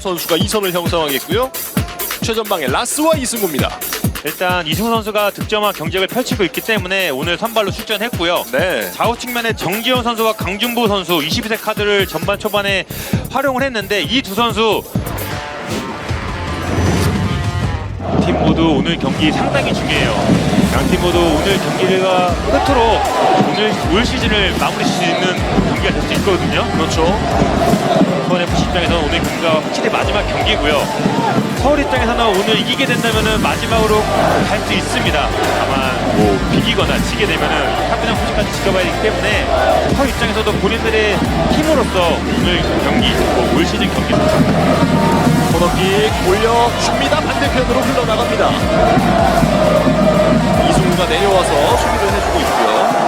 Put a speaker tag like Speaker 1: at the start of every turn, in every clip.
Speaker 1: 선수가 2선을 형성하겠고요. 최전방에 라스와 이승우입니다.
Speaker 2: 일단 이승우 선수가 득점한 경쟁을 펼치고 있기 때문에 오늘 선발로 출전했고요.
Speaker 1: 네.
Speaker 2: 좌우 측면에 정지현 선수와 강준부 선수 22세 카드를 전반 초반에 활용을 했는데 이 두 선수 팀 모두 오늘 경기 상당히 중요해요. 양 팀 모두 오늘 경기가 끝으로 오늘 올 시즌을 마무리 수 있는 경기가 될 수 있거든요.
Speaker 1: 그렇죠.
Speaker 2: 수원 FC 입장에서는 오늘 경기가 확실히 마지막 경기고요. 서울 입장에서는 오늘 이기게 된다면은 마지막으로 갈 수 있습니다. 다만 뭐 비기거나 지게 되면 은 3분의 후까지 지켜봐야 되기 때문에 서울 입장에서도 본인들의 힘으로써 오늘 경기, 뭐 올 시즌 경기
Speaker 1: 코너킥 올려줍니다. 반대편으로 흘러나갑니다. 이승우가 내려와서 수비를 해주고 있고요.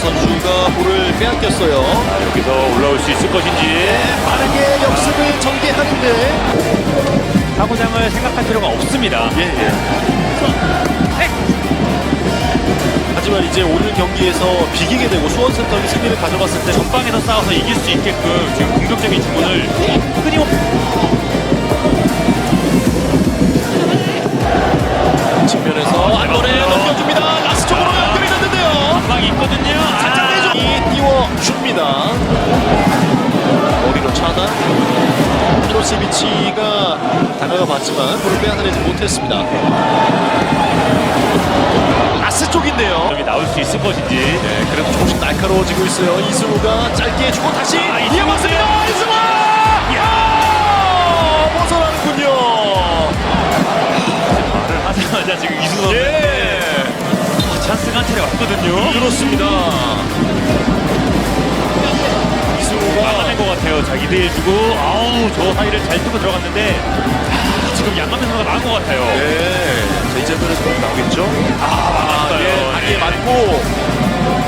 Speaker 2: 선수가
Speaker 1: 볼을 빼앗겼어요.
Speaker 2: 여기서 올라올 수 있을 것인지
Speaker 1: 빠르게 역습을 전개하는데
Speaker 2: 사고장을 생각할 필요가 없습니다.
Speaker 1: 예, 예. 하지만 이제 오늘 경기에서 비기게 되고 수원센터이 승리를 가져갔을 때
Speaker 2: 전방에서 싸워서 이길 수 있게끔 지금 공격적인 주문을 끊임없이
Speaker 1: 피로세비치가 다가가 봤지만 볼을 빼앗아내지 못했습니다. 라스 쪽인데요.
Speaker 2: 점이 나올 수 있을 것인지
Speaker 1: 네, 그래도 조금씩 날카로워지고 있어요. 이승우가 짧게 해주고 다시
Speaker 2: 아.
Speaker 1: 이어봤습니다. 이승우! 이야! 벗어나는군요.
Speaker 2: 말을 하자마자 지금 이승우 선수
Speaker 1: 예,
Speaker 2: 찬스가 한 차례 왔거든요.
Speaker 1: 그렇습니다.
Speaker 2: 같아요. 자 2대1 주고 아우 저 사이를 잘 뚫고 들어갔는데 아, 지금 양가면 선수가 나은 것 같아요.
Speaker 1: 네, 자, 이 장면에서 꼭 나오겠죠? 아,
Speaker 2: 맞았어요.
Speaker 1: 예, 다리에
Speaker 2: 예.
Speaker 1: 맞고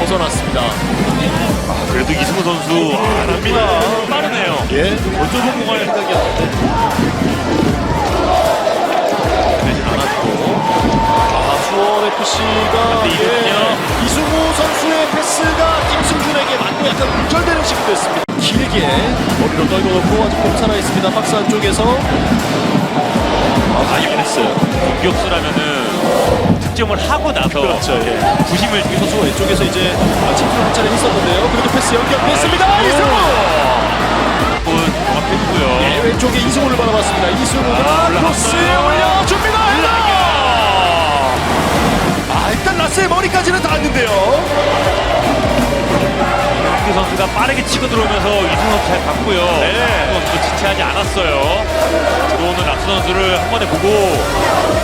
Speaker 1: 벗어났습니다.
Speaker 2: 아, 그래도 이승우 선수 아,
Speaker 1: 갑니다.
Speaker 2: 빠르네요.
Speaker 1: 예,
Speaker 2: 먼저 성공할
Speaker 1: 생각이었는데 머리로 떨궈놓고 아직 공 살아 있습니다. 박스 안쪽에서 아, 이긴 했어요.
Speaker 2: 공격수라면은 득점을 하고 나서
Speaker 1: 그렇죠. 예.
Speaker 2: 부심을
Speaker 1: 이 선수가 왼쪽에서 이제 침투를 한 차례 했었는데요. 그래도 패스 연결됐습니다. 이승우!
Speaker 2: 한번 정확해주고요.
Speaker 1: 네, 왼쪽에 이승우를 바라봤습니다. 이승우가
Speaker 2: 아, 올라갔어요.
Speaker 1: 올려줍니다. 아, 일단 라스의 머리까지는 닿았는데요.
Speaker 2: 박규 선수가 빠르게 치고 들어오면서 이승우 선수 잘 봤고요.
Speaker 1: 네.
Speaker 2: 선수도 지체하지 않았어요. 들어오는 락스 선수를 한 번에 보고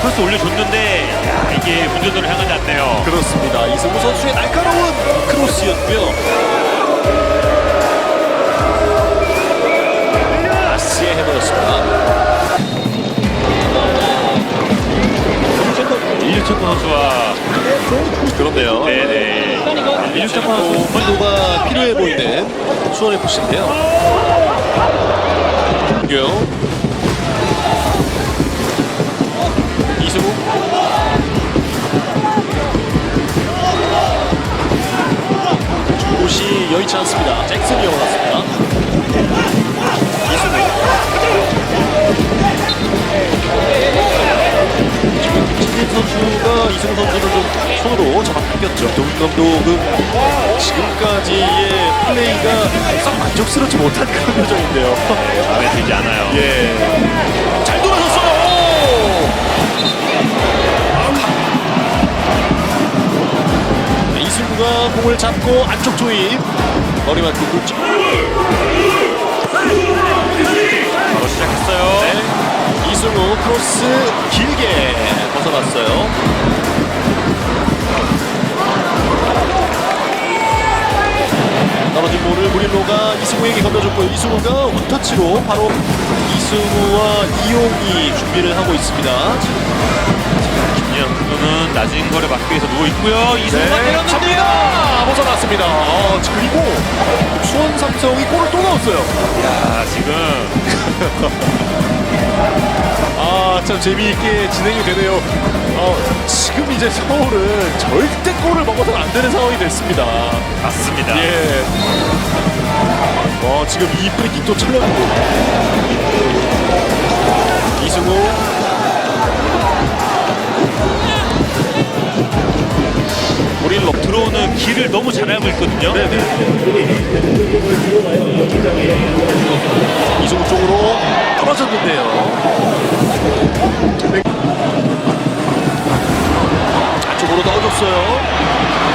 Speaker 2: 크로스 올려줬는데 야, 이게 문전으로 향하지 않네요.
Speaker 1: 그렇습니다. 이승우 선수의 날카로운 크로스였고요. 라스의 해버렸습니다.
Speaker 2: 일류천코 선수와
Speaker 1: 그런데요.
Speaker 2: 네네. 선수
Speaker 1: 선도가 필요해 보이는 수원 FC인데요. 공격. 이승우. 곳이 여의치 않습니다. 잭슨이 올랐습니다. 김진진 선수가 이승우 선수를 좀 손으로 잡아 당겼죠. 동훈 감독은 지금까지의 플레이가 썩 만족스럽지 못한 그런 표정인데요.
Speaker 2: 마음에 들지 않아요.
Speaker 1: 예. 잘 돌아섰어요. 네, 이승우가 공을 잡고 안쪽 조입. 머리 맞고 굴ጭ.
Speaker 2: 바로 시작했어요.
Speaker 1: 네. 이승우 크로스 길게 벗어났어요. 떨어진 볼을 무릴로가 이승우에게 건너줬고 이승우가 원터치로 바로 이승우와 이용이 준비를 하고 있습니다.
Speaker 2: 선수는 낮은 거를 막기 위해서 누워 있고요. 이승우가 때렸는데요.
Speaker 1: 잡니다. 벗어났습니다. 아, 그리고 수원 삼성이 골을 또 넣었어요.
Speaker 2: 야, 지금
Speaker 1: 아, 참 재미있게 진행이 되네요. 어, 지금 이제 서울은 절대 골을 먹어서는 안 되는 상황이 됐습니다.
Speaker 2: 맞습니다.
Speaker 1: 예. 어, 지금 이 프리킥도 철렸고. 이승우.
Speaker 2: 우리는 들어오는 길을 너무 잘 알고 있거든요.
Speaker 1: 네네. 이승우 쪽으로 떨어졌는데요. 안쪽으로 넣어줬어요.